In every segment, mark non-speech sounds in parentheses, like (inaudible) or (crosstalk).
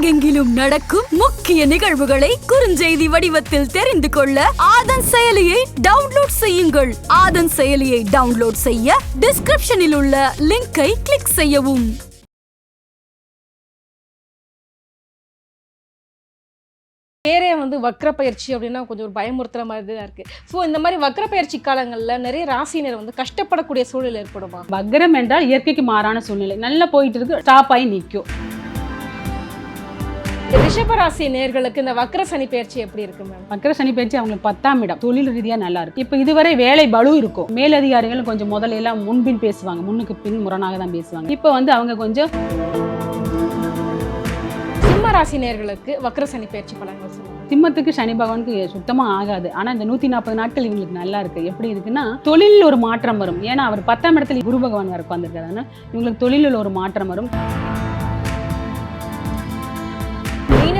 உலகெங்கிலும் நடக்கும் முக்கிய நிகழ்வுகளை குறுஞ்செய்தி வடிவத்தில் தெரிந்து கொள்ள ஆதன் செயலியை டவுன்லோட் செய்யுங்கள். ஆதன் செயலியை டவுன்லோட் செய்ய டிஸ்கிரிப்ஷனில் உள்ள லிங்கை கிளிக் செய்யவும். பேரே வந்து வக்ர பயிற்சி அப்படின்னா கொஞ்சம் ஒரு பயமுறுத்துற மாதிரி தான் இருக்கு. ஸோ இந்த மாதிரி வக்ர பயிற்சி காலங்களில் நிறைய ராசினர் வந்து கஷ்டப்படக்கூடிய சூழல் ஏற்படுமா? வக்ரம் என்றால் இயற்கைக்கு மாறான சூழ்நிலை. நல்லா போயிட்டு இருக்கு ஸ்டாப் ஆகி நிற்கும் ரிஷபராசி நேர்களுக்கு இந்த வக்ர சனி பயிற்சி எப்படி இருக்கு மேம் வக்ர சனி பயிற்சி அவங்களுக்கு பத்தாம் இடம். தொழில் ரீதியாக நல்லா இருக்கு. இப்போ இதுவரை வேலை பளு இருக்கும். மேலதிகாரிகள் கொஞ்சம் முதல்ல எல்லாம் முன்பின் பேசுவாங்க. முன்னுக்கு பின் முரணாக தான் பேசுவாங்க. இப்போ வந்து அவங்க கொஞ்சம் சிம்ம ராசி நேர்களுக்கு வக்ர சனி பயிற்சி பலன்கள் சொல்லுங்க. சிம்மத்துக்கு சனி பகவானுக்கு சுத்தமாக ஆகாது. ஆனால் இந்த நூற்றி நாற்பது நாட்கள் இவங்களுக்கு நல்லா இருக்கு. எப்படி இருக்குன்னா தொழிலில் ஒரு மாற்றம் வரும். ஏன்னா அவர் பத்தாம் இடத்துல குரு பகவான் வர உட்காந்துருக்காரு இவங்களுக்கு தொழிலில் ஒரு மாற்றம் வரும்.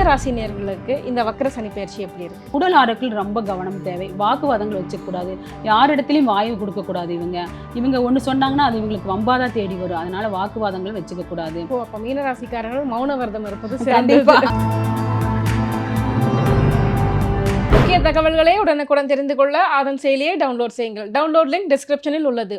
ராசி நேர்களுக்கு இந்த வக்ர சனி பயிற்சி எப்படி இருக்கு? உடல் ஆரோக்கியம் ரொம்ப கவனம் தேவை. வாக்குவாதங்கள் வச்சுக்கூடாது. யார் இடத்துலையும் வாயு கொடுக்கக்கூடாது இவங்க. இவங்க ஒன்று சொன்னாங்கன்னா அது இவங்களுக்கு வம்பாதா தேடி வரும். அதனால வாக்குவாதங்கள் வச்சுக்க கூடாது அப்போ மீன ராசிக்காரர்கள் மௌன விரதம் இருப்பது (laughs) கண்டிப்பா. முக்கிய தகவல்களை உடனுக்குடன் தெரிந்து கொள்ள ஆதன் செயலியை டவுன்லோட் செய்யுங்கள். டவுன்லோட் லிங்க் டிஸ்கிரிப்ஷனில் உள்ளது.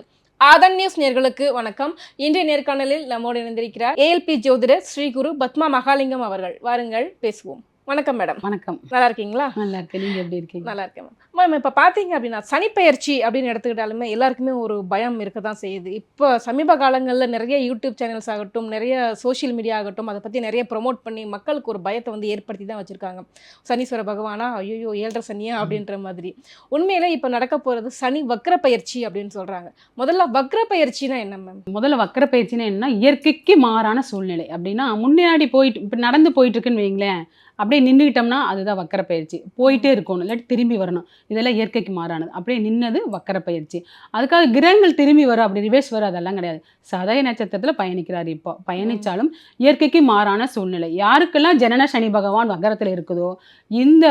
ஆதன் நியூஸ் நேர்களுக்கு வணக்கம். இன்றைய நேர்காணலில் நம்மோடு இணைந்திருக்கிறார் ஏஎல்பி ஜோதிடர் ஸ்ரீகுரு பத்மா மகாலிங்கம் அவர்கள். வாருங்கள் பேசுவோம். வணக்கம் மேடம். வணக்கம். நல்லா இருக்கீங்களா நல்லா இருக்கு நீங்க எப்படி இருக்கீங்க? நல்லா இருக்கேன் மேம் இப்போ பார்த்தீங்க அப்படின்னா சனிப்பெயர்ச்சி அப்படின்னு எடுத்துக்கிட்டாலுமே எல்லாருக்குமே ஒரு பயம் இருக்க தான் செய்யுது. இப்போ சமீப காலங்களில் நிறைய யூடியூப் சேனல்ஸ் ஆகட்டும் நிறைய சோஷியல் மீடியா ஆகட்டும் அதை பற்றி நிறைய ப்ரொமோட் பண்ணி மக்களுக்கு ஒரு பயத்தை வந்து ஏற்படுத்தி தான் வச்சுருக்காங்க. சனீஸ்வர பகவானா ஐயோ ஏழரை சனியா அப்படின்ற மாதிரி. உண்மையிலே இப்போ நடக்க போகிறது சனி வக்ர பயிற்சி அப்படின்னு சொல்கிறாங்க முதல்ல வக்ர பயிற்சினா என்ன மேம்? முதல்ல வக்கர பயிற்சினா என்ன இயற்கைக்கு மாறான சூழ்நிலை. அப்படின்னா முன்னாடி போயிட்டு இப்போ நடந்து போயிட்டு இருக்குன்னு வைங்களேன் அப்படியே நின்றுக்கிட்டோம்னா அதுதான் வக்கர பயிற்சி. போயிட்டே இருக்கணும் இல்லாட்டி திரும்பி வரணும். இதெல்லாம் இயற்கைக்கு மாறானது. அப்படியே நின்னது வக்கர பயிற்சி. அதுக்காக கிரகங்கள் திரும்பி வரும் அப்படி ரிவேஸ் வரும் அதெல்லாம் கிடையாது. சதய நட்சத்திரத்தில் பயணிக்கிறார் இப்போ. பயணிச்சாலும் இயற்கைக்கு மாறான சூழ்நிலை. யாருக்கெல்லாம் ஜனன சனி பகவான் வக்கரத்தில் இருக்குதோ இந்த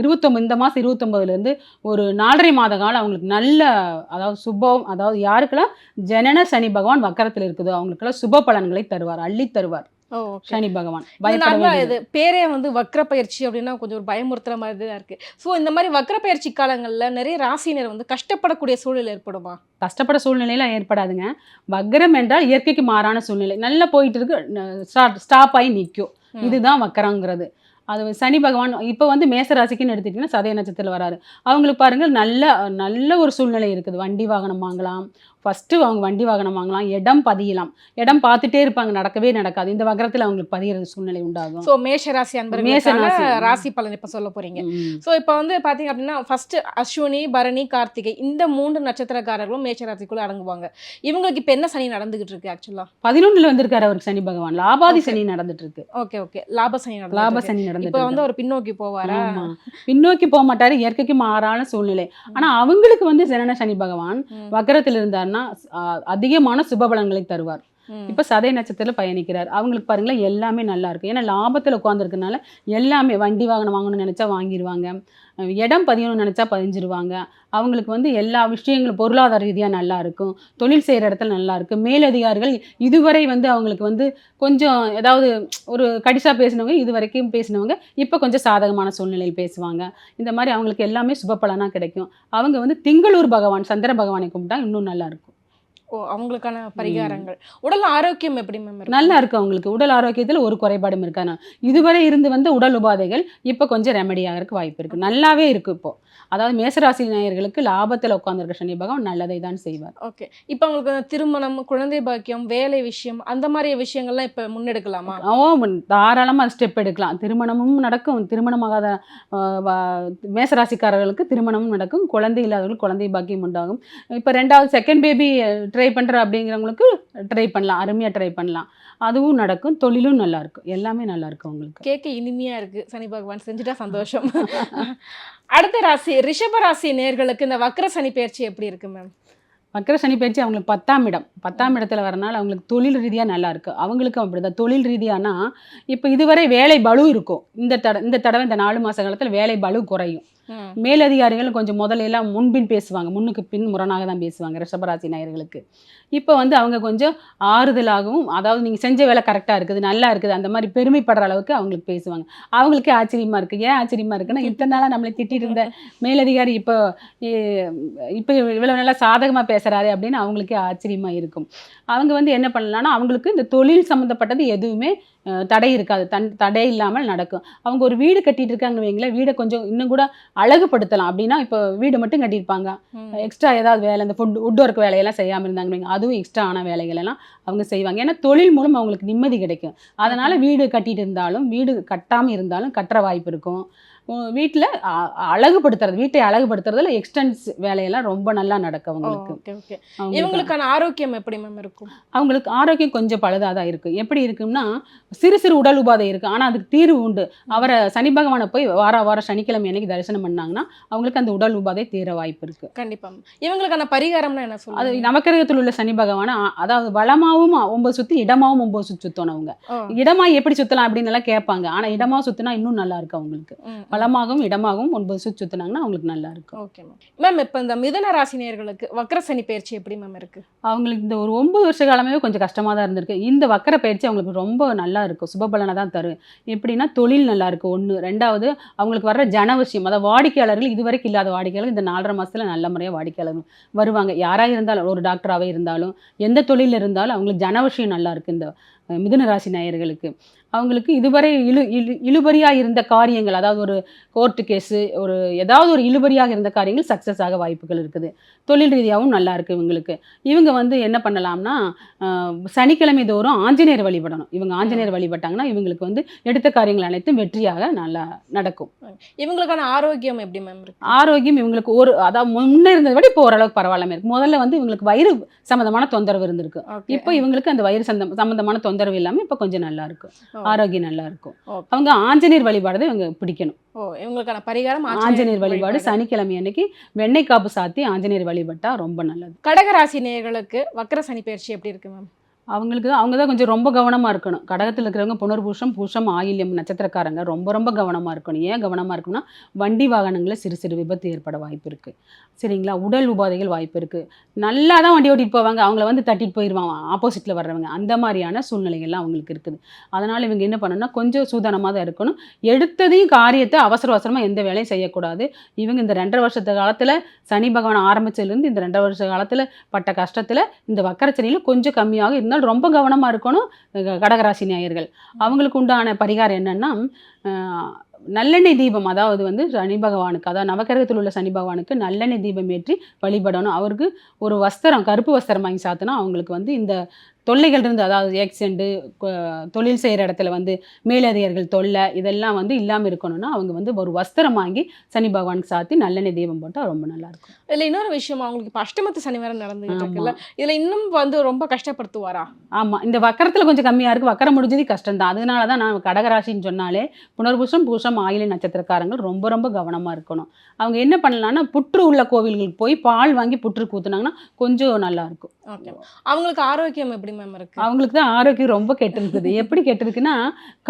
இருபத்தொம்பது இந்த மாதம் இருபத்தொம்பதுலேருந்து ஒரு நாலரை மாத காலம் அவங்களுக்கு நல்ல அதாவது சுபம் அதாவது யாருக்கெல்லாம் ஜனன சனி பகவான் வக்கரத்தில் இருக்குதோ அவங்களுக்கெல்லாம் சுப பலன்களை தருவார் அள்ளி தருவார். சனி பகவான். இது பேரே வந்து வக்ர பயிற்சி அப்படின்னா கொஞ்சம் ஒரு பயமுறுத்துற மாதிரி தான் இருக்கு. ஸோ இந்த மாதிரி வக்ர பயிற்சி காலங்களில் நிறைய ராசினர் வந்து கஷ்டப்படக்கூடிய சூழல் ஏற்படுமா? கஷ்டப்பட சூழ்நிலையெல்லாம் ஏற்படாதுங்க. வக்கரம் என்றால் இயற்கைக்கு மாறான சூழ்நிலை. நல்லா போயிட்டு இருக்கு ஸ்டாப் ஆகி நிற்கும். இதுதான் வக்கரங்கிறது அது சனி பகவான் இப்போ வந்து மேச ராசிக்குன்னு எடுத்துக்கிட்டிங்கன்னா சதய நட்சத்திரத்தில் வராரு. அவங்களுக்கு பாருங்க நல்ல நல்ல ஒரு சூழ்நிலை இருக்குது. வண்டி வாகனம் வாங்கலாம் ஃபஸ்ட்டு அவங்க வண்டி வாகனம் வாங்கலாம் இடம் பதியலாம். இடம் பார்த்துட்டே இருப்பாங்க நடக்கவே நடக்காது. இந்த வக்கரத்தில் அவங்களுக்கு பதியிறது சூழ்நிலை உண்டாகும். ஸோ மேஷ ராசி மேஷ அன்பர்களுக்கான ராசி. பலன் இப்போ சொல்ல போறீங்க. ம். ஸோ இப்போ வந்து பார்த்தீங்க அப்படின்னா ஃபர்ஸ்ட் அஸ்வினி பரணி கார்த்திகை இந்த மூன்று நட்சத்திரக்காரர்களும் மேஷ ராசிக்குள்ள அடங்குவாங்க. இவங்களுக்கு இப்போ என்ன சனி நடந்துகிட்டு இருக்கு ஆக்சுவலா பதினொன்றுல வந்திருக்காரு அவருக்கு சனி பகவான். லாபாதி. சனி நடந்துட்டு இருக்கு ஓகே ஓகே லாப சனி லாப நடந்து சனி இப்போ நடந்துட்டு வந்து. அவர் பின்னோக்கி போவாரா. பின்னோக்கி போக மாட்டாரு. இயற்கைக்கு மாறான சூழ்நிலை. ஆனா அவங்களுக்கு வந்து ஜனன சனி பகவான். வக்கரத்தில் இருந்தாருன்னா ஆஹ், அதிகமான சுபபலன்களை தருவார். இப்போ சதய நட்சத்திரத்தில் பயணிக்கிறார். அவங்களுக்கு பாருங்களேன் எல்லாமே நல்லா இருக்கு. ஏன்னா லாபத்தில் உட்காந்துருக்கனால எல்லாமே வண்டி வாகனம் வாங்கணும்னு நினச்சா வாங்கிடுவாங்க இடம் பதியணும்னு நினச்சா பதிஞ்சிருவாங்க. அவங்களுக்கு வந்து எல்லா விஷயங்களும் பொருளாதார ரீதியாக நல்லா இருக்கும். தொழில் செய்கிற இடத்துல நல்லா இருக்கு. மேலதிகாரிகள் இதுவரை வந்து அவங்களுக்கு வந்து கொஞ்சம் ஏதாவது ஒரு கடிசா பேசினவங்க இது வரைக்கும் பேசினவங்க இப்போ கொஞ்சம் சாதகமான சூழ்நிலையில் பேசுவாங்க. இந்த மாதிரி அவங்களுக்கு எல்லாமே சுப கிடைக்கும். அவங்க வந்து திங்களூர் பகவான் சந்திர பகவானை கும்பிட்டா இன்னும் நல்லாயிருக்கும் ஓ அவங்களுக்கான பரிகாரங்கள். உடல் ஆரோக்கியம் எப்படி மேம்? நல்லா இருக்கு அவங்களுக்கு. உடல் ஆரோக்கியத்தில் ஒரு குறைபாடும் இருக்காது. இதுவரை இருந்து வந்த உடல் உபாதைகள் இப்போ கொஞ்சம் ரெமடி ஆகிறதுக்கு வாய்ப்பு இருக்கு. நல்லாவே இருக்கு இப்போ. அதாவது மேசராசி நேயர்களுக்கு லாபத்தில் உட்கார்ந்திருக்க சனி பகவான் நல்லதை தான் செய்வார். ஓகே. இப்போ அந்த திருமணம் குழந்தை பாக்கியம் வேலை விஷயம் அந்த மாதிரி விஷயங்கள்லாம் இப்போ முன்னெடுக்கலாமா? ஓ தாராளமாக ஸ்டெப் எடுக்கலாம். திருமணமும் நடக்கும். திருமணமாகாத மேசராசிக்காரர்களுக்கு திருமணமும் நடக்கும். குழந்தை இல்லாதவர்களுக்கு குழந்தை பாக்கியம் உண்டாகும். இப்போ ரெண்டாவது செகண்ட் பேபி ட்ரை பண்ணுற அப்படிங்கிறவங்களுக்கு ட்ரை பண்ணலாம். அருமையாக ட்ரை பண்ணலாம். அதுவும் நடக்கும். தொழிலும் நல்லா இருக்கும். எல்லாமே நல்லா இருக்கும் உங்களுக்கு. கேட்க இனிமையா இருக்கு. சனி பகவான் செஞ்சுட்டா சந்தோஷம். அடுத்த ராசி ரிஷப ராசி நேர்களுக்கு இந்த வக்ர சனி பயிற்சி எப்படி இருக்கு மேம் வக்கர சனி பயிற்சி அவங்களுக்கு பத்தாம் இடம். பத்தாம் இடத்துல வரனால அவங்களுக்கு தொழில் ரீதியாக நல்லா இருக்கு. அவங்களுக்கும் அப்படிதான். தொழில் ரீதியானா இப்போ இதுவரை வேலை பளு இருக்கும். இந்த தட இந்த தடவை இந்த நாலு மாச காலத்தில் வேலை பளு குறையும். மேலதிகாரிகள் கொஞ்சம் முதல்ல எல்லாம் முன்பின் பேசுவாங்க முன்னுக்கு பின் முரணாக தான் பேசுவாங்க ரிஷபராசி நேயர்களுக்கு. இப்போ வந்து அவங்க கொஞ்சம் ஆறுதலாகவும் அதாவது நீங்கள் செஞ்ச வேலை கரெக்டாக இருக்குது நல்லா இருக்குது அந்த மாதிரி பெருமைப்படுற அளவுக்கு அவங்களுக்கு பேசுவாங்க. அவங்களுக்கே ஆச்சரியமா இருக்குது ஏன் ஆச்சரியமா இருக்குன்னா இத்தனை நாளாக நம்மளை திட்டிட்டு இருந்த மேலதிகாரி இப்போ இப்போ இவ்வளோ நல்லா சாதகமாக பேசுகிறாரு அப்படின்னு அவங்களுக்கே ஆச்சரியமா இருக்கும். அவங்க வந்து என்ன பண்ணலாம்னா அவங்களுக்கு இந்த தொழில் சம்மந்தப்பட்டது எதுவுமே தடை இருக்காது. தன் தடை இல்லாமல் நடக்கும். அவங்க ஒரு வீடு கட்டிட்டு இருக்காங்க வைங்களேன் வீடை கொஞ்சம் இன்னும் கூட அழகுபடுத்தலாம். அப்படின்னா இப்போ வீடு மட்டும் கட்டியிருப்பாங்க. எக்ஸ்ட்ரா ஏதாவது வேலை இந்த ஃபுட் உட் ஒர்க் வேலையெல்லாம் செய்யாமல் இருந்தாங்க வைங்க, அதுவும் எக்ஸ்ட்ரா ஆன வேலைகள் எல்லாம் அவங்க செய்வாங்க. ஏன்னா தொழில் மூலம் அவங்களுக்கு நிம்மதி கிடைக்கும். அதனால் வீடு கட்டிட்டு இருந்தாலும் வீடு கட்டாமல் இருந்தாலும் கட்டுற வாய்ப்பு இருக்கும். வீட்டில் அழகுபடுத்துறது வீட்டை அழகுபடுத்துறதுல எக்ஸ்டென்ஸ் வேலையெல்லாம் ரொம்ப நல்லா நடக்கும் அவங்களுக்கு இவங்களுக்கான ஆரோக்கியம் எப்படி மேம் இருக்கும்? அவங்களுக்கு ஆரோக்கியம் கொஞ்சம் பழுதாக தான் இருக்குது எப்படி இருக்கும்னா சிறு சிறு உடல் உபாதை இருக்குது ஆனால் அதுக்கு தீர்வு உண்டு. அவரை சனி பகவானை போய் வார வாரம் சனிக்கிழமை அன்னைக்கு தரிசனம் பண்ணாங்கன்னா அவங்களுக்கு அந்த உடல் உபாதை தீர வாய்ப்பு இருக்குது கண்டிப்பா ma'am. இவங்களுக்கான பரிகாரம்னா என்ன அது சொல்லுங்க நவக்கிரகத்தில் உள்ள சனி பகவான் அதாவது வளமாவும் ஒன்பது சுற்றி இடமாவும் ஒன்பது சுற்றி சுற்றணும் அவங்க. இடமா எப்படி சுற்றலாம் அப்படின்னு எல்லாம் கேட்பாங்க. ஆனால் இடமா சுற்றினா இன்னும் நல்லா இருக்கும் அவங்களுக்கு. வளமாகவும் இடமாகவும் ஒன்பது சுற்றி சுற்றினாங்கன்னா அவங்களுக்கு நல்லா இருக்கும் ஓகே மேம். மேம் இப்போ இந்த மிதுன ராசினியர்களுக்கு வக்ர சனி பயிற்சி எப்படி மேம் இருக்கு? அவங்களுக்கு இந்த ஒரு ஒன்பது வருஷ காலமே கொஞ்சம் கஷ்டமாக தான் இருந்திருக்கு. இந்த வக்கர பயிற்சி அவங்களுக்கு ரொம்ப நல்லா இருக்கும். சுபபலனை தான் தரும். எப்படின்னா தொழில் நல்லா இருக்கும். ஒன்று ரெண்டாவது அவங்களுக்கு வர்ற ஜனவசியம் அதாவது வாடிக்கையாளர்கள் இதுவரைக்கும் இல்லாத வாடிக்கையாளர்கள் இந்த நாலரை மாசத்துல நல்ல முறையாக வாடிக்கையாளர்கள் வருவாங்க. யாராக இருந்தாலும் ஒரு டாக்டராகவே இருந்தாலும் எந்த தொழிலில் இருந்தாலும் அவங்களுக்கு ஜனவசியம் நல்லா இருக்கு இந்த மிதுன ராசி நேயர்களுக்கு. அவங்களுக்கு இதுவரை இழு இழு இழுபறியாக இருந்த காரியங்கள் அதாவது ஒரு கோர்ட்டு கேஸு ஒரு ஏதாவது ஒரு இழுபறியாக இருந்த காரியங்கள் சக்ஸஸ் ஆக வாய்ப்புகள் இருக்குது. தொழில் ரீதியாகவும் நல்லா இருக்கு இவங்களுக்கு. இவங்க வந்து என்ன பண்ணலாம்னா சனிக்கிழமை தோறும் ஆஞ்சநேயர் வழிபடணும். இவங்க ஆஞ்சநேயர் வழிபட்டாங்கன்னா இவங்களுக்கு வந்து எடுத்த காரியங்கள் அனைத்தும் வெற்றியாக நல்லா நடக்கும். இவங்களுக்கான ஆரோக்கியம் எப்படி மேம் ஆரோக்கியம் இவங்களுக்கு ஒரு அதாவது முன்னே இருந்ததை விட இப்போ ஓரளவுக்கு பரவாயில்லாம இருக்கு. முதல்ல வந்து இவங்களுக்கு வயிறு சம்மந்தமான தொந்தரவு இருந்திருக்கு. இப்போ இவங்களுக்கு அந்த வயிறு சந்தம் சம்மந்தமான தொந்தரவு இல்லாமல் இப்போ கொஞ்சம் நல்லா இருக்கும். ஆரோக்கியம் நல்லா இருக்கும். அவங்க ஆஞ்சநேயர் வழிபாடு இவங்க பிடிக்கணும். ஓ இவங்களுக்கான பரிகாரம் ஆஞ்சநேயர் வழிபாடு. சனிக்கிழமை அன்னைக்கு வெண்ணெய் காப்பு சாத்தி ஆஞ்சநேயர் வழிபட்டா ரொம்ப நல்லது. கடகராசி நேயர்களுக்கு வக்ர சனி பயிற்சி எப்படி இருக்கு மேம்? அவங்களுக்கு அவங்க தான் கொஞ்சம் ரொம்ப கவனமாக இருக்கணும். கடகத்தில் இருக்கிறவங்க புனர்பூஷம் பூஷம் ஆயில்யம் நட்சத்திரக்காரங்க ரொம்ப ரொம்ப கவனமாக இருக்கணும். ஏன் கவனமாக இருக்கணும்னா வண்டி வாகனங்களில் சிறு சிறு விபத்து ஏற்பட வாய்ப்பு இருக்குது சரிங்களா? உடல் உபாதைகள் வாய்ப்பு இருக்குது நல்லா தான் வண்டி ஓட்டிகிட்டு போவாங்க. அவங்கள வந்து தட்டிட்டு போயிடுவாங்க ஆப்போசிட்டில் வர்றவங்க. அந்த மாதிரியான சூழ்நிலைகள்லாம் அவங்களுக்கு இருக்குது. அதனால் இவங்க என்ன பண்ணணும்னா கொஞ்சம் சூதானமாக தான் இருக்கணும். எடுத்ததையும் காரியத்தை அவசர அவசரமாக எந்த வேலையும் செய்யக்கூடாது. இவங்க இந்த ரெண்டரை வருஷத்து காலத்தில் சனி பகவான் ஆரம்பிச்சதுலேருந்து இந்த ரெண்டரை வருஷ காலத்தில் பட்ட கஷ்டத்தில் இந்த வக்கரச்சனையில் கொஞ்சம் கம்மியாக இருந்தால் இருந்தாலும் ரொம்ப கவனமாக இருக்கணும் கடகராசி நேயர்கள். அவங்களுக்கு உண்டான பரிகாரம் என்னென்னா நல்லெண்ணெய் தீபம். அதாவது வந்து சனி பகவானுக்கு அதாவது நவக்கிரகத்தில் உள்ள சனி பகவானுக்கு நல்லெண்ணெய் தீபம் ஏற்றி வழிபடணும். அவருக்கு ஒரு வஸ்திரம் கருப்பு வஸ்திரம் வாங்கி சாத்தினா அவங்களுக்கு வந்து இந்த தொல்லைகள் இருந்து அதாவது ஆக்சிடென்ட்டு தொழில் செய்கிற இடத்துல வந்து மேலதிகாரிகள் தொல்லை இதெல்லாம் வந்து இல்லாமல் இருக்கணும்னா அவங்க வந்து ஒரு வஸ்திரம் வாங்கி சனி பகவானுக்கு சாத்தி நல்லெண்ணெய் தீபம் போட்டால் ரொம்ப நல்லா இருக்கும். இதுல இன்னொரு விஷயம் அவங்களுக்கு இப்ப அஷ்டமத்து சனி வேற நடந்துகிட்டு. இருக்குல்ல. இதுல இன்னும் வந்து ரொம்ப கஷ்டப்படுத்துவாரா? ஆமாம் இந்த வக்கரத்தில் கொஞ்சம் கம்மியாக இருக்குது வக்கரம் முடிஞ்சது கஷ்டம் தான் அதனால தான் நான் கடகராசின்னு சொன்னாலே புனர்பூசம் பூசம் ஆயிலை நட்சத்திரக்காரங்க ரொம்ப ரொம்ப கவனமாக இருக்கணும். அவங்க என்ன பண்ணலாம்னா புற்று உள்ள கோவில்களுக்கு போய் பால் வாங்கி புற்று கூத்துனாங்கன்னா கொஞ்சம் நல்லா இருக்கும். ஓகே. அவங்களுக்கு ஆரோக்கியம் எப்படி மேம் இருக்கு? அவங்களுக்கு தான் ஆரோக்கியம் ரொம்ப கெட்டிருக்குது. எப்படி கெட்டிருக்குன்னா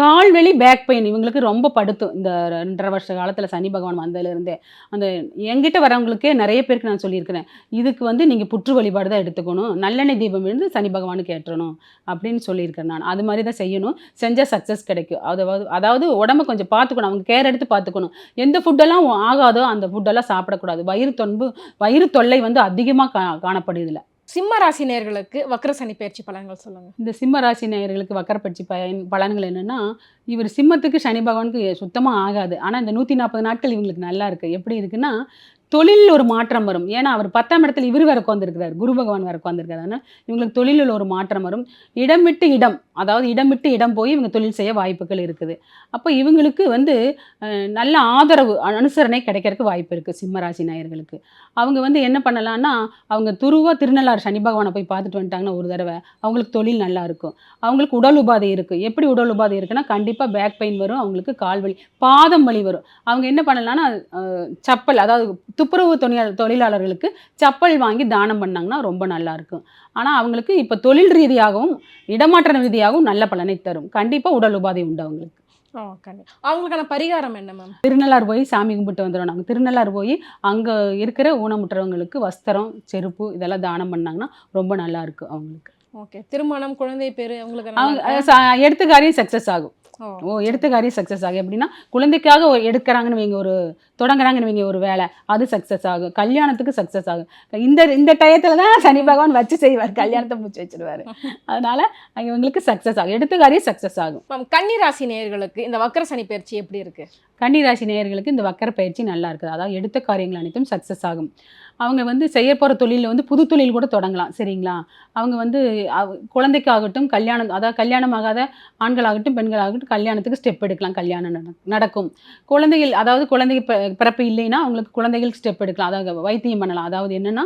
கால்வெளி பேக் பெயின் இவங்களுக்கு ரொம்ப படுத்தும். இந்த ரெண்டரை வருஷ காலத்தில் சனி பகவான் வந்ததுலேருந்தே. அந்த என்கிட்ட வரவங்களுக்கே நிறைய பேருக்கு நான் சொல்லியிருக்கிறேன். இதுக்கு வந்து நீங்கள் புற்று வழிபாடு தான் எடுத்துக்கணும். நல்லெண்ணெய் தீபம் இருந்து சனி பகவானுக்கு ஏற்றணும் அப்படின்னு சொல்லியிருக்கேன் நான். அது மாதிரி தான் செய்யணும். செஞ்சால் சக்ஸஸ் கிடைக்கும். அதாவது அதாவது உடம்ப கொஞ்சம் பார்த்துக்கணும் அவங்க கேர் எடுத்து பார்த்துக்கணும் எந்த ஃபுட்டெல்லாம் ஆகாதோ அந்த ஃபுட்டெல்லாம் சாப்பிடக்கூடாது. வயிறு தொன்பு வயிறு தொல்லை வந்து அதிகமாக கா காணப்படுதில்லை சிம்ம ராசி நேயர்களுக்கு வக்கர சனி பயிற்சி பலன்கள் சொல்லுங்க. இந்த சிம்ம ராசி நேயர்களுக்கு பயிற்சி பயன் பலன்கள் என்னன்னா இவர் சிம்மத்துக்கு சனி பகவானுக்கு சுத்தமாக ஆகாது. ஆனால் இந்த நூற்றி நாற்பது நாட்கள் இவங்களுக்கு நல்லா இருக்கு. எப்படி இருக்குன்னா தொழிலில் ஒரு மாற்றம் வரும். ஏன்னா அவர் பத்தாம் இடத்துல இவர் வேற உட்காந்துருக்கிறார் குரு பகவான் வேற உட்காந்துருக்காரு அதனால் இவங்களுக்கு தொழிலில் ஒரு மாற்றம் வரும். இடம் விட்டு இடம் அதாவது இடம் விட்டு இடம் போய் இவங்க தொழில் செய்ய வாய்ப்புகள் இருக்குது. அப்போ இவங்களுக்கு வந்து நல்ல ஆதரவு அனுசரணை கிடைக்கிறதுக்கு வாய்ப்பு இருக்குது சிம்மராசி நாயர்களுக்கு. அவங்க வந்து என்ன பண்ணலான்னா அவங்க துருவா திருநள்ளாறு சனி பகவானை போய் பார்த்துட்டு வந்துட்டாங்கன்னா ஒரு தடவை அவங்களுக்கு தொழில் நல்லா இருக்கும். அவங்களுக்கு உடல் உபாதை இருக்குது எப்படி உடல் உபாதை இருக்குன்னா கண்டிப்பாக பேக் பெயின் வரும் அவங்களுக்கு கால் வலி பாதம் வலி வரும். அவங்க என்ன பண்ணலான்னா சப்பல் அதாவது துப்புரவு தொழிலாளர் தொழிலாளர்களுக்கு சப்பல் வாங்கி தானம் பண்ணாங்கன்னா ரொம்ப நல்லா இருக்கும் ஆனால் அவங்களுக்கு இப்போ தொழில் ரீதியாகவும் இடமாற்ற ரீதியாகவும் நல்ல பலனை தரும். கண்டிப்பாக உடல் உபாதை உண்டு அவங்களுக்கு. அவங்களுக்கான பரிகாரம் என்ன மேம் திருநள்ளாறு போய் சாமி கும்பிட்டு வந்துடும் நாங்கள் திருநள்ளாறு போய் அங்கே இருக்கிற ஊனமுற்றவங்களுக்கு வஸ்திரம் செருப்பு இதெல்லாம் தானம் பண்ணாங்கன்னா ரொம்ப நல்லா இருக்கும் அவங்களுக்கு. ஓகே. திருமணம் குழந்தை பேரு அவங்களுக்கு ச- எடுத்த காரியம் சக்ஸஸ் ஆகும். ஓ. எடுத்த காரியம் சக்ஸஸ் ஆகும். எப்படின்னா குழந்தைக்காக ஒரு எடுக்கிறாங்கன்னு வைங்க ஒரு தொடங்குறாங்கன்னு வைங்க ஒரு வேலை அது சக்ஸஸ் ஆகும். கல்யாணத்துக்கு சக்ஸஸ் ஆகும். இந்த இந்த டயத்தில் தான் சனி பகவான் வச்சு செய்வார். கல்யாணத்தை முடிச்சு வச்சிருவாரு. அதனால இவங்களுக்கு சக்ஸஸ் ஆகும். எடுத்த காரியம் சக்ஸஸ் ஆகும். மேம் கன்னிராசி நேயர்களுக்கு இந்த வக்கர சனி பயிற்சி எப்படி இருக்கு? கன்னிராசி நேயர்களுக்கு இந்த வக்கர பயிற்சி நல்லா இருக்குது. அதாவது எடுத்த காரியங்கள் அனைத்தும் சக்ஸஸ் ஆகும். அவங்க வந்து செய்ய போகிற தொழிலில் வந்து புது தொழில் கூட தொடங்கலாம் சரிங்களா? அவங்க வந்து குழந்தைக்காகட்டும் கல்யாணம் அதாவது கல்யாணமாகாத ஆண்களாகட்டும் பெண்களாகட்டும் கல்யாணத்துக்கு ஸ்டெப் எடுக்கலாம் கல்யாணம் நட- நடக்கும். குழந்தைகள் அதாவது குழந்தைங்க பிறப்பு இல்லைன்னா அவங்களுக்கு குழந்தைகளுக்கு ஸ்டெப் எடுக்கலாம். அதாவது வைத்தியம் பண்ணலாம். அதாவது என்னென்னா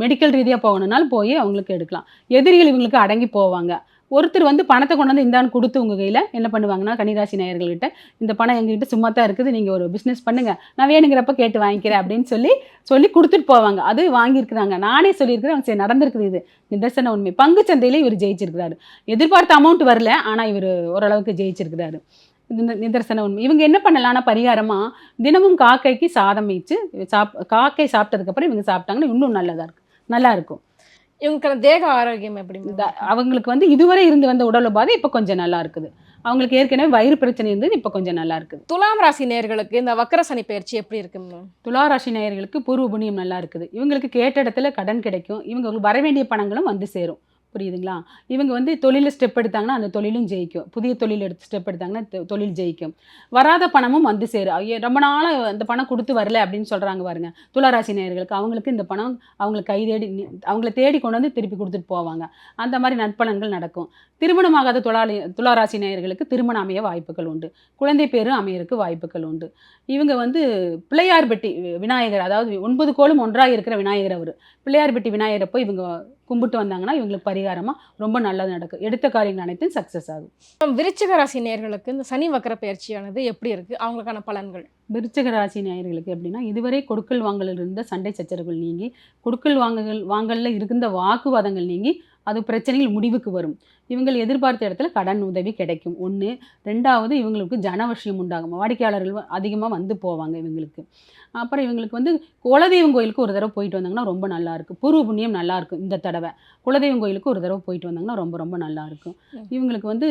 மெடிக்கல் ரீதியாக போகணுன்னாலும் போய் அவங்களுக்கு எடுக்கலாம். எதிரிகள் இவங்களுக்கு அடங்கி போவாங்க. ஒருத்தர் வந்து பணத்தை கொண்டு வந்து இந்தான்னு கொடுத்து உங்கள் கையில் என்ன பண்ணுவாங்கன்னா கன்னிராசி நேயர்கள்கிட்ட இந்த பணம் எங்ககிட்ட சும்மா தான் இருக்குது நீங்கள் ஒரு பிஸ்னஸ் பண்ணுங்கள் நான் வேணுங்கிறப்ப கேட்டு வாங்கிக்கிறேன் அப்படின்னு சொல்லி சொல்லி கொடுத்துட்டு போவாங்க. அது வாங்கியிருக்கிறாங்க. நானே சொல்லியிருக்கிறேன் அவங்க சரி நடந்திருக்குது இது. நிதர்சன உண்மை. பங்கு சந்தையில் இவர் ஜெயிச்சிருக்கிறாரு. எதிர்பார்த்த அமௌண்ட் வரல ஆனால் இவர் ஓரளவுக்கு ஜெயிச்சிருக்கிறாரு. நிதர்சன உண்மை. இவங்க என்ன பண்ணலாம்னா பரிகாரமாக தினமும் காக்கைக்கு சாதம் வச்சு சாப் காக்கை சாப்பிட்டதுக்கப்புறம் இவங்க சாப்பிட்டாங்கன்னா இன்னும் நல்லதாக இருக்கும் நல்லா இருக்கும். இவங்களுக்கான தேக ஆரோக்கியம் எப்படி அவங்களுக்கு வந்து இதுவரை இருந்து வந்த உடல் உபாதை இப்போ கொஞ்சம் நல்லா இருக்குது. அவங்களுக்கு ஏற்கனவே வயிறு பிரச்சனை இருந்தது இப்போ கொஞ்சம் நல்லா இருக்குது. துலாம் ராசி நேயர்களுக்கு இந்த வக்கர சனி பயிற்சி எப்படி இருக்கு மேம் துளாராசி நேயர்களுக்கு பூர்வ புண்ணியம் நல்லா இருக்குது. இவங்களுக்கு கேட்ட இடத்துல கடன் கிடைக்கும். இவங்களுக்கு வர வேண்டிய பணங்களும் வந்து சேரும். புரியுதுங்களா? இவங்க வந்து தொழிலில் ஸ்டெப் எடுத்தாங்கன்னா அந்த தொழிலும் ஜெயிக்கும். புதிய தொழில் எடுத்து ஸ்டெப் எடுத்தாங்கன்னா தொழில் ஜெயிக்கும். வராத பணமும் வந்து சேரும். ஐயோ, ரொம்ப நாளாக அந்த பணம் கொடுத்து வரல அப்படின்னு சொல்கிறாங்க பாருங்க. துளாராசி நேயர்களுக்கு அவங்களுக்கு இந்த பணம் அவங்களுக்கு கை தேடி அவங்கள தேடி கொண்டு வந்து திருப்பி கொடுத்துட்டு போவாங்க. அந்த மாதிரி நற்பலன்கள் நடக்கும். திருமணமாகாத துளாலி துளாராசி நேயர்களுக்கு திருமணம் அமைய வாய்ப்புகள் உண்டு. குழந்தை பேரும் அமையறதுக்கு வாய்ப்புகள் உண்டு. இவங்க வந்து பிள்ளையார்பட்டி விநாயகர் அதாவது ஒன்பது கோளும் ஒன்றாக இருக்கிற விநாயகர் அவர். பிள்ளையார்பட்டி விநாயகரை போய் இவங்க கும்பிட்டு வந்தாங்கன்னா இவங்களுக்கு பரிகாரமாக ரொம்ப நல்லது நடக்கும். எடுத்த காரியங்கள் அனைத்தும் சக்ஸஸ் ஆகும். விருச்சிக ராசி நேயர்களுக்கு இந்த சனி வக்கர பயிற்சியானது எப்படி இருக்கு? அவங்களுக்கான பலன்கள். விருச்சிக ராசி நேயர்களுக்கு எப்படின்னா இதுவரை கொடுக்கல் வாங்கலில் இருந்த சண்டை சச்சரவுகள் நீங்கி கொடுக்கல் வாங்கல் வாங்கலில் இருந்த வாக்குவாதங்கள் நீங்கி அது பிரச்சனைகள் முடிவுக்கு வரும். இவங்கள் எதிர்பார்த்த இடத்துல கடன் உதவி கிடைக்கும். ஒன்று ரெண்டாவது இவங்களுக்கு ஜனவசியம் உண்டாகும். வாடிக்கையாளர்கள் அதிகமாக வந்து போவாங்க இவங்களுக்கு. அப்புறம் இவங்களுக்கு வந்து குலதெய்வம் கோயிலுக்கு ஒரு தடவை போயிட்டு வந்தாங்கன்னா ரொம்ப நல்லா இருக்கும். பூர்வ புண்ணியம் நல்லா இருக்கும் இந்த தடவை. குலதெய்வம் கோயிலுக்கு ஒரு தடவை போயிட்டு வந்தாங்கன்னா ரொம்ப ரொம்ப நல்லா இருக்கும். ம். இவங்களுக்கு வந்து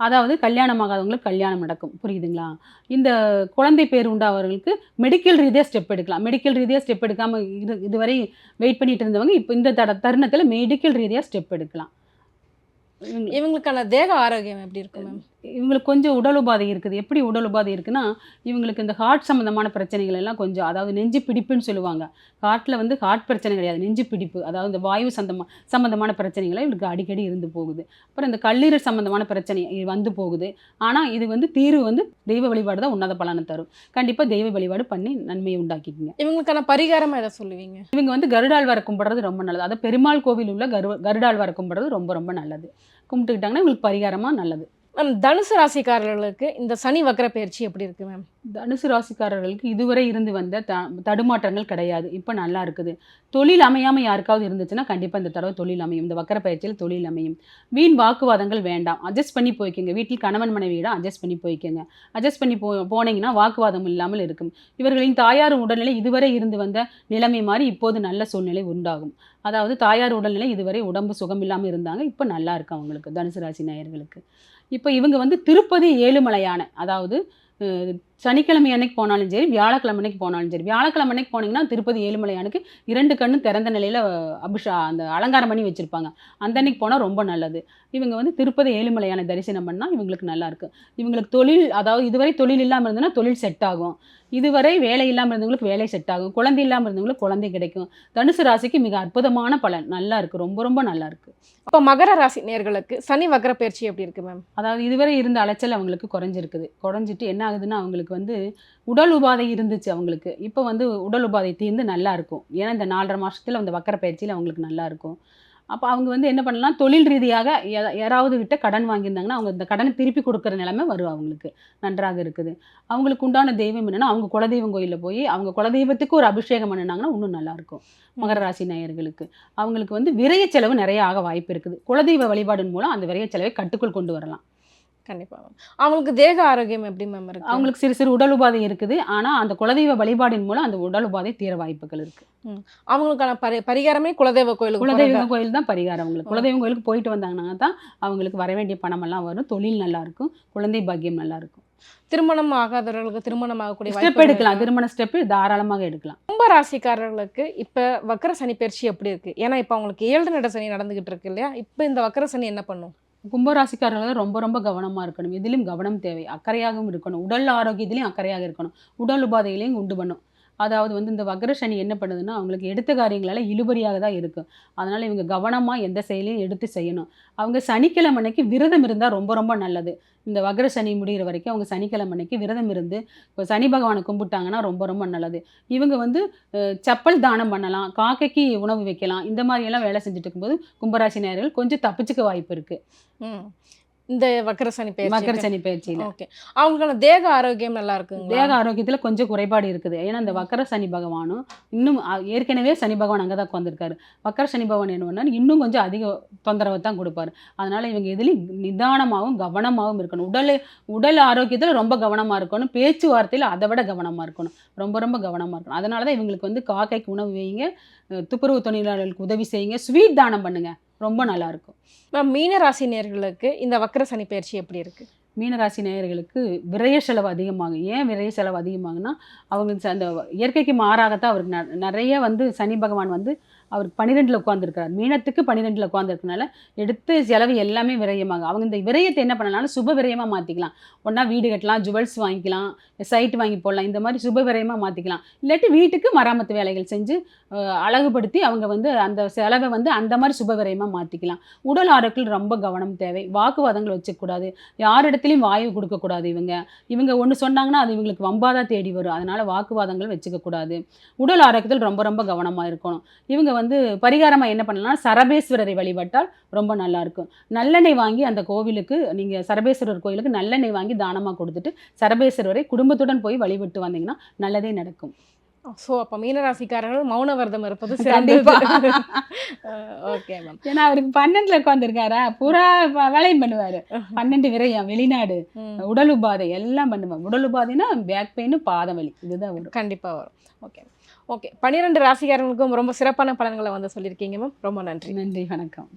அதாவது கல்யாணம் ஆகாதவங்களுக்கு கல்யாணம் நடக்கும். புரியுதுங்களா? இந்த குழந்தை பேர் உண்டாதவர்களுக்கு மெடிக்கல் ரீதியாக ஸ்டெப் எடுக்கலாம். மெடிக்கல் ரீதியாக ஸ்டெப் எடுக்காமல் இது இதுவரை வெயிட் பண்ணிட்டு இருந்தவங்க இப்போ இந்த தட தருணத்தில் மெடிக்கல் ரீதியாக ஸ்டெப் எடுக்கலாம். இவங்களுக்கான தேக ஆரோக்கியம் எப்படி இருக்கும் மேம் இவங்களுக்கு கொஞ்சம் உடல் உபாதை இருக்குது. எப்படி உடல் உபாதை இருக்குன்னா இவங்களுக்கு இந்த ஹார்ட் சம்மந்தமான பிரச்சனைகள் எல்லாம் கொஞ்சம் அதாவது நெஞ்சு பிடிப்புன்னு சொல்லுவாங்க. ஹார்ட்டில் வந்து ஹார்ட் பிரச்சனை கிடையாது நெஞ்சு பிடிப்பு. அதாவது இந்த வாயு சந்தமா சம்மந்தமான பிரச்சனைகள் இவங்களுக்கு அடிக்கடி இருந்து போகுது. அப்புறம் இந்த கல்லீரல் சம்மந்தமான பிரச்சனை வந்து போகுது. ஆனால் இது வந்து தீர்வு வந்து தெய்வ வழிபாடு தான் உன்னத பலனை தரும். கண்டிப்பாக தெய்வ வழிபாடு பண்ணி நன்மையை உண்டாக்கிக்குங்க. இவங்களுக்கான பரிகாரமா எதை சொல்லுவீங்க? இவங்க வந்து கருடாழ்வாரை கும்பிட்றது ரொம்ப நல்லது. அதாவது பெருமாள் கோவில் உள்ள கரு கருடாழ்வாரை கும்பிட்றது ரொம்ப ரொம்ப நல்லது. கும்பிட்டுக்கிட்டாங்கன்னா இவங்களுக்கு பரிகாரமாக நல்லது. மேம் தனுசு ராசிக்காரர்களுக்கு இந்த சனி வக்கர பயிற்சி எப்படி இருக்கு மேம்? தனுசு ராசிக்காரர்களுக்கு இதுவரை இருந்து வந்த த தடுமாற்றங்கள் கிடையாது. இப்போ நல்லா இருக்குது. தொழில் அமையாமல் யாருக்காவது இருந்துச்சுன்னா கண்டிப்பாக இந்த தடவை தொழில் அமையும். இந்த வக்கர பயிற்சியில் தொழில் அமையும். வீண் வாக்குவாதங்கள் வேண்டாம். அட்ஜஸ்ட் பண்ணி போய்க்கோங்க. வீட்டில் கணவன் மனைவியிடம் அட்ஜஸ்ட் பண்ணி போய்க்கோங்க. அட்ஜஸ்ட் பண்ணி போ போனீங்கன்னா வாக்குவாதம் இல்லாமல் இருக்கும். இவர்களின் தாயார் உடல்நிலை இதுவரை இருந்து வந்த நிலைமை மாதிரி இப்போது நல்ல சூழ்நிலை உண்டாகும். அதாவது தாயார் உடல்நிலை இதுவரை உடம்பு சுகம் இல்லாமல் இருந்தாங்க. இப்போ நல்லா இருக்கு அவங்களுக்கு தனுசு ராசி நேயர்களுக்கு. இப்போ இவங்க வந்து திருப்பதி ஏழுமலையான அதாவது சனிக்கிழமை அன்னைக்கு போனாலும் சரி வியாழக்கிழமை அன்னைக்கு போனாலும் சரி வியாழக்கிழமை அன்னைக்கு போனீங்கன்னா திருப்பதி ஏழுமலையானுக்கு இரண்டு கண்ணும் திறந்த நிலையில் அபிஷா அந்த அலங்காரம் பண்ணி வச்சுருப்பாங்க. அந்த அன்னைக்கு போனால் ரொம்ப நல்லது. இவங்க வந்து திருப்பதி ஏழுமலையான தரிசனம் பண்ணால் இவங்களுக்கு நல்லா இருக்கு. இவங்களுக்கு தொழில் அதாவது இதுவரை தொழில் இல்லாமல் இருந்ததுன்னா தொழில் செட் ஆகும். இதுவரை வேலை இல்லாமல் இருந்தவங்களுக்கு வேலை செட் ஆகும். குழந்தை இல்லாமல் இருந்தவங்களுக்கு குழந்தை கிடைக்கும். தனுசு ராசிக்கு மிக அற்புதமான பலன். நல்லா இருக்கு. ரொம்ப ரொம்ப நல்லா இருக்கு. அப்போ மகர ராசி நேயர்களுக்கு சனி வக்கர பயிற்சி எப்படி இருக்கு மேம் அதாவது இதுவரை இருந்த அலைச்சல் அவங்களுக்கு குறைஞ்சிருக்குது. குறைஞ்சிட்டு என்ன ஆகுதுன்னா அவங்களுக்கு வந்து உடல் உபாதை இருந்துச்சு அவங்களுக்கு. இப்போ வந்து உடல் உபாதை தீர்ந்து நல்லா இருக்கும். ஏன்னா இந்த நாலரை மாதத்தில் அந்த வக்கர பயிற்சியில் அவங்களுக்கு நல்லா இருக்கும். அப்போ அவங்க வந்து என்ன பண்ணலாம்? தொழில் ரீதியாக யாராவது கிட்ட கடன் வாங்கியிருந்தாங்கன்னா அவங்க இந்த கடனை திருப்பி கொடுக்குற நிலைமை வரும் அவங்களுக்கு. நன்றாக இருக்குது. அவங்களுக்கு உண்டான தெய்வம் என்னென்னா அவங்க குலதெய்வம் கோயிலில் போய் அவங்க குலதெய்வத்துக்கு ஒரு அபிஷேகம் பண்ணினாங்கன்னா இன்னும் நல்லாயிருக்கும் மகர ராசி நேயர்களுக்கு. அவங்களுக்கு வந்து விரைய செலவு நிறைய ஆக வாய்ப்பு இருக்குது. குலதெய்வ வழிபாடின் மூலம் அந்த விரைய செலவை கட்டுக்குள் கொண்டு வரலாம். கண்டிப்பா மேம் அவங்களுக்கு தேக ஆரோக்கியம் எப்படி மேம் இருக்கு? அவங்களுக்கு சிறு சிறு உடல் உபாதை இருக்குது. ஆனா அந்த குலதெய்வ வழிபாடின் மூலம் அந்த உடல் உபாதை தீர வாய்ப்புகள் இருக்கு. அவங்களுக்கான பரி பரிகாரமே குலதெய்வ கோயிலுக்கு குலதெய்வ? கோயில் தான் பரிகாரம். அவங்களுக்கு குலதெய்வம் கோயிலுக்கு போயிட்டு வந்தாங்கன்னா தான் அவங்களுக்கு வர வேண்டிய பணமெல்லாம் வரும். தொழில் நல்லா இருக்கும். குழந்தை பாக்கியம் நல்லா இருக்கும். திருமணம் ஆகாதவர்களுக்கு திருமணம் ஆகக்கூடிய ஸ்டெப் எடுக்கலாம்? திருமண ஸ்டெப் தாராளமாக எடுக்கலாம். கும்ப ராசிக்காரர்களுக்கு இப்ப வக்கர சனி பயிற்சி எப்படி இருக்கு? ஏன்னா இப்ப அவங்களுக்கு ஏழு நட சனி நடந்துகிட்டு இருக்கு இல்லையா? இப்ப இந்த வக்கர சனி என்ன பண்ணும்? கும்பராசிக்காரர்கள் ரொம்ப ரொம்ப கவனமாக இருக்கணும். எதிலும் கவனம் தேவை. அக்கறையாகவும் இருக்கணும். உடல் ஆரோக்கியத்திலையும் அக்கறையாக இருக்கணும். உடல் உபாதைகளையும் உண்டு பண்ணும் அதாவது வந்து இந்த வக்ர சனி என்ன பண்ணுதுன்னா அவங்களுக்கு எடுத்த காரியங்களால் இழுபறியாக தான் இருக்கும் அதனால் இவங்க கவனமாக எந்த செயலையும் எடுத்து செய்யணும். அவங்க சனிக்கிழமை அன்னைக்கு விரதம் இருந்தால் ரொம்ப ரொம்ப நல்லது. இந்த வக்ர சனி முடிகிற வரைக்கும் அவங்க சனிக்கிழமை அன்னைக்கு விரதம் இருந்து இப்போ சனி பகவானை கும்பிட்டாங்கன்னா ரொம்ப ரொம்ப நல்லது. இவங்க வந்து செப்பல் தானம் பண்ணலாம் காக்கைக்கு உணவு வைக்கலாம் இந்த மாதிரியெல்லாம் வேலை செஞ்சுட்டு இருக்கும்போது கும்பராசி நேயர்கள் கொஞ்சம் தப்பிச்சுக்க வாய்ப்பு இருக்குது இந்த வக்கர சனி பயிற்சி சனி பயிற்சியில. ஓகே அவங்களுக்கான தேக ஆரோக்கியம் நல்லா இருக்குங்களா? தேக ஆரோக்கியத்துல கொஞ்சம் குறைபாடு இருக்குது. ஏன்னா இந்த வக்கர சனி பகவானும் இன்னும் ஏற்கனவே சனி பகவான் அங்கே தான் உட்காந்துருக்காரு வக்கர சனி பகவான் என்ன பண்ணாரு? இன்னும் கொஞ்சம் அதிக தொந்தரவை தான் கொடுப்பாரு. அதனால இவங்க எதுலையும் நிதானமாகவும் கவனமாகவும் இருக்கணும். உடல் உடல் ஆரோக்கியத்தில் ரொம்ப கவனமாக இருக்கணும். பேச்சுவார்த்தையில் அதை விட கவனமாக இருக்கணும். ரொம்ப ரொம்ப கவனமாக இருக்கணும். அதனால தான் இவங்களுக்கு வந்து காக்கைக்கு உணவு வைங்க துப்புரவு தொழிலாளர்களுக்கு உதவி செய்யுங்க. ஸ்வீட் தானம் பண்ணுங்க. ரொம்ப நல்லா இருக்கும் மேம் மீன ராசி நேர்களுக்கு இந்த வக்கர சனி பயிற்சி எப்படி இருக்கு? மீனராசி நேயர்களுக்கு விரய செலவு அதிகமாகும் ஏன் விரய செலவு அதிகமாகுன்னா அவங்களுக்கு அந்த இயற்கைக்கு மாறாகத்தான் அவருக்கு நிறைய வந்து சனி பகவான் வந்து அவர் பன்னிரெண்டில் உட்காந்துருக்கிறார் மீனத்துக்கு பன்னிரெண்டில் உட்காந்துருக்கனால எடுத்து செலவு எல்லாமே விரயமாகும் அவங்க இந்த விரயத்தை என்ன பண்ணலாம்னா சுப விரயமாக மாற்றிக்கலாம் ஒன்றா வீடு கட்டலாம் ஜுவல்ஸ் வாங்கிக்கலாம் சைட் வாங்கி போடலாம் இந்த மாதிரி சுப விரயமாக மாற்றிக்கலாம் இல்லாட்டி வீட்டுக்கு மராமத்து வேலைகள் செஞ்சு அழகுபடுத்தி அவங்க வந்து அந்த செலவை வந்து அந்த மாதிரி சுப விரயமாக மாற்றிக்கலாம் உடல் ஆரோக்கியம் ரொம்ப கவனம் தேவை. வாக்குவாதங்கள் வச்சுக்கூடாது. யார் இடத்துலையும் வாயு கொடுக்கக்கூடாது இவங்க. இவங்க ஒன்று சொன்னாங்கன்னா அது இவங்களுக்கு வம்பாதான் தேடி வரும். அதனால் வாக்குவாதங்கள் வச்சுக்கக்கூடாது. உடல் ஆரோக்கியத்தில் ரொம்ப ரொம்ப கவனமாக இருக்கணும். இவங்க வந்து பரிகாரமாக என்ன பண்ணலாம் சரபேஸ்வரரை வழிபட்டால் ரொம்ப நல்லா இருக்கும் நல்லெண்ணெய் வாங்கி அந்த கோவிலுக்கு நீங்கள் சரபேஸ்வரர் கோயிலுக்கு நல்லெண்ணெய் வாங்கி தானமாக கொடுத்துட்டு சரபேஸ்வரரை குடும்பத்துடன் போய் வழிபட்டு வந்தீங்கன்னா நல்லதே நடக்கும். ஸோ அப்போ மீனராசிக்காரர்கள் மௌன விரதம் இருப்பது (laughs) கண்டிப்பா. Okay ma'am. ஏன்னா அவருக்கு பன்னெண்டுல உட்காந்துருக்காரா வ- வேலையும் பண்ணுவாரு. பன்னெண்டு விரயம் வெளிநாடு உடல் உபாதை எல்லாம் பண்ணுவாங்க உடல் உபாதைனா பேக் பெயின் பாதம் வலி இதுதான் வரும். கண்டிப்பா வரும். ஓகே. ஓகே பன்னிரெண்டு ராசிக்காரங்களுக்கும் ரொம்ப சிறப்பான பலன்களை வந்து சொல்லியிருக்கீங்க மேம் ரொம்ப நன்றி. நன்றி வணக்கம்.